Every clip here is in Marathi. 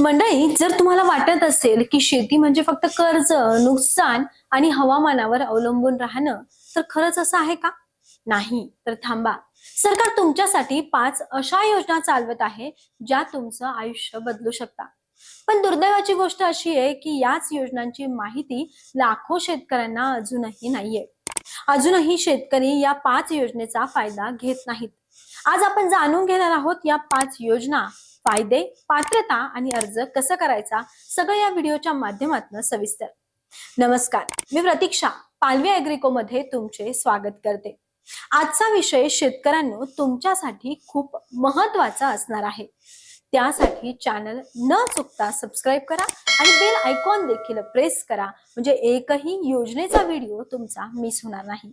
मंडळी जर तुम्हाला वाटत असेल की शेती म्हणजे फक्त कर्ज नुकसान आणि हवामानावर अवलंबून राहणं तर खरंच असं आहे का? नाही. तर थांबा. सरकार तुमच्यासाठी पाच अशा योजना चालवत आहे ज्या तुमचं आयुष्य बदलू शकता. पण दुर्दैवाची गोष्ट अशी आहे की याच योजनांची माहिती लाखो शेतकऱ्यांना अजूनही नाहीये. अजूनही शेतकरी या पाच योजनेचा फायदा घेत नाहीत. आज आपण जाणून घेणार आहोत या पाच योजना फायदे पात्रता आणि अर्ज कसं करायचा सगळं या व्हिडिओच्या माध्यमातून सविस्तर. नमस्कार मी प्रतीक्षा पालवी अॅग्रिको मध्ये तुमचे स्वागत करते. आजचा विषय शेतकऱ्यांनो तुमच्यासाठी खूप महत्त्वाचा असणार आहे. त्यासाठी चॅनल न चुकता सबस्क्राईब करा आणि बेल आयकॉन देखील प्रेस करा म्हणजे एकही योजनेचा व्हिडिओ तुमचा मिस होणार नाही.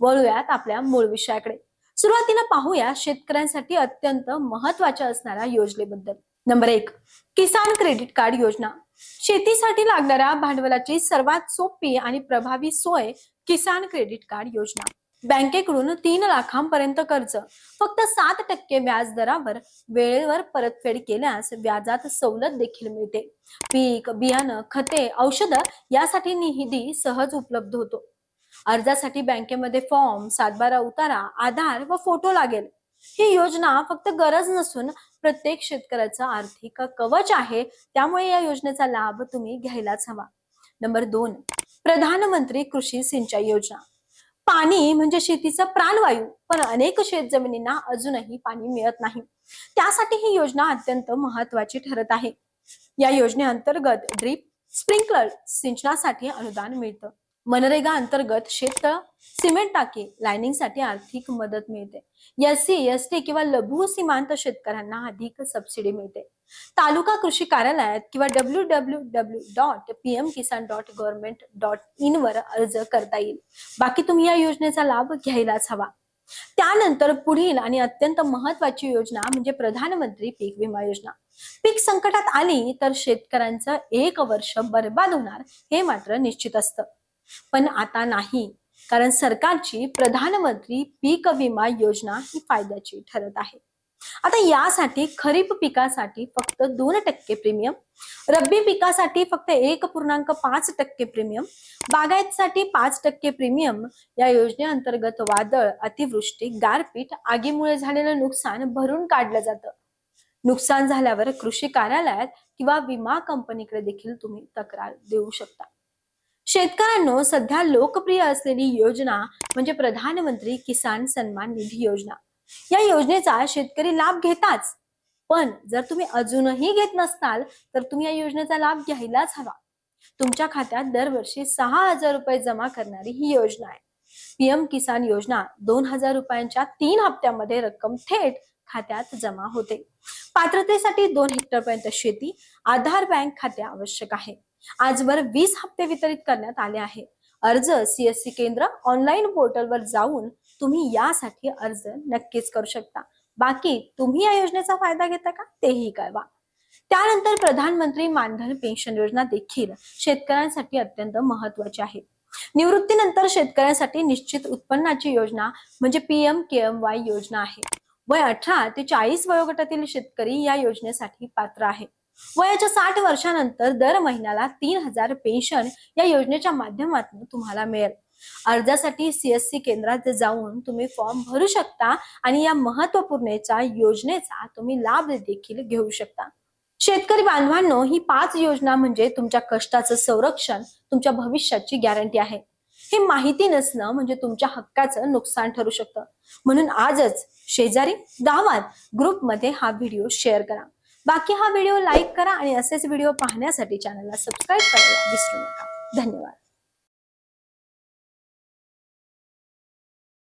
वळूयात आपल्या मूळ विषयाकडे. सुरुवातीला पाहूया शेतकऱ्यांसाठी अत्यंत महत्त्वाच्या असणाऱ्या योजनेबद्दल. नंबर एक किसान क्रेडिट कार्ड योजना. शेतीसाठी लागणाऱ्या भांडवलाची सर्वात सोपी आणि प्रभावी सोय किसान क्रेडिट कार्ड योजना. बँकेकडून तीन लाखांपर्यंत कर्ज. फक्त सात टक्के व्याज दरावर वेळेवर परतफेड केल्यास व्याजात सवलत देखील मिळते. पीक बियाणं खते औषधं यासाठी निधी सहज उपलब्ध होतो. अर्जासाठी बँकेमध्ये फॉर्म सातबारा उतारा आधार व फोटो लागेल. ही योजना फक्त गरज नसून प्रत्येक शेतकऱ्याचं आर्थिक कवच आहे त्यामुळे या योजनेचा लाभ तुम्ही घ्यायलाच हवा. नंबर दोन प्रधानमंत्री कृषी सिंचाई योजना. पाणी म्हणजे शेतीचा प्राणवायू पण अनेक शेत जमिनींना अजूनही पाणी मिळत नाही. त्यासाठी ही योजना अत्यंत महत्वाची ठरत आहे. या योजनेअंतर्गत ड्रीप स्प्रिंकलर सिंचनासाठी अनुदान मिळतं. मनरेगा अंतर्गत शेततळ सिमेंट टाकी लायनिंगसाठी आर्थिक मदत मिळते. एससी एस टी किंवा लघु सीमांत शेतकऱ्यांना अधिक सबसिडी मिळते. तालुका कृषी कार्यालयात किंवा W W W dot P M Kisan dot government dot in वर अर्ज करता येईल. बाकी तुम्ही या योजनेचा लाभ घ्यायलाच हवा. त्यानंतर पुढील आणि अत्यंत महत्वाची योजना म्हणजे प्रधानमंत्री पीक विमा योजना. पीक संकटात आली तर शेतकऱ्यांचं एक वर्ष बर्बाद होणार हे मात्र निश्चित असतं. पण आता नाही. कारण सरकारची प्रधानमंत्री पीक विमा योजना ही फायद्याची ठरत आहे. आता यासाठी खरीप पिकासाठी फक्त दोन टक्के प्रीमियम रब्बी पिकासाठी फक्त एक पूर्णांक पाच टक्के प्रीमियम बागायतसाठी पाच टक्के प्रीमियम या योजनेअंतर्गत वादळ अतिवृष्टी गारपीट आगीमुळे झालेलं नुकसान भरून काढलं जातं. नुकसान झाल्यावर कृषी कार्यालयात किंवा विमा कंपनीकडे देखील तुम्ही तक्रार देऊ शकता. शेतकऱ्यांनो सध्या लोकप्रिय असलेली योजना म्हणजे प्रधानमंत्री किसान सन्मान निधी योजना. या योजनेचा शेतकरी लाभ घेताच. पण जर तुम्ही अजूनही घेत नसताल तर तुम्ही या योजनेचा लाभ घ्यायलाच हवा. तुमच्या खात्यात दरवर्षी सहा हजार रुपये जमा करणारी ही योजना आहे. पीएम किसान योजना दोन हजार रुपयांच्या तीन हप्त्यामध्ये रक्कम थेट खात्यात जमा होते. पात्रतेसाठी दोन हेक्टरपर्यंत शेती आधार बँक खाते आवश्यक आहे. आजवर वीस हप्ते वितरित करण्यात आले आहे अर्ज सीएससी केंद्र ऑनलाईन पोर्टलवर जाऊन तुम्ही यासाठी अर्ज नक्कीच करू शकता. बाकी तुम्ही या योजनेचा फायदा घेता का? तेही कळवा. त्यानंतर प्रधानमंत्री मानधन पेन्शन योजना देखील शेतकऱ्यांसाठी अत्यंत महत्वाची आहे. निवृत्तीनंतर शेतकऱ्यांसाठी निश्चित उत्पन्नाची योजना म्हणजे पीएम केएम वाय योजना आहे. वय अठरा ते चाळीस वयोगटातील शेतकरी या योजनेसाठी पात्र आहे. वयाच्या साठ वर्षानंतर दर महिन्याला तीन हजार पेन्शन या योजनेच्या माध्यमातून तुम्हाला मिळेल. अर्जासाठी सीएससी केंद्रात जाऊन तुम्ही फॉर्म भरू शकता आणि या महत्वपूर्णच्या योजनेचा तुम्ही लाभ देखील घेऊ शकता. शेतकरी बांधवांनो ही पाच योजना म्हणजे तुमच्या कष्टाचं संरक्षण तुमच्या भविष्याची गॅरंटी आहे. हे माहिती नसणं म्हणजे तुमच्या हक्काचं नुकसान ठरू शकतं. म्हणून आजच शेजारी गावात ग्रुपमध्ये हा व्हिडिओ शेअर करा. बाकी हा व्हिडिओ लाईक करा आणि असेच व्हिडिओ पाहण्यासाठी चॅनलला सबस्क्राईब करायला विसरू नका. धन्यवाद.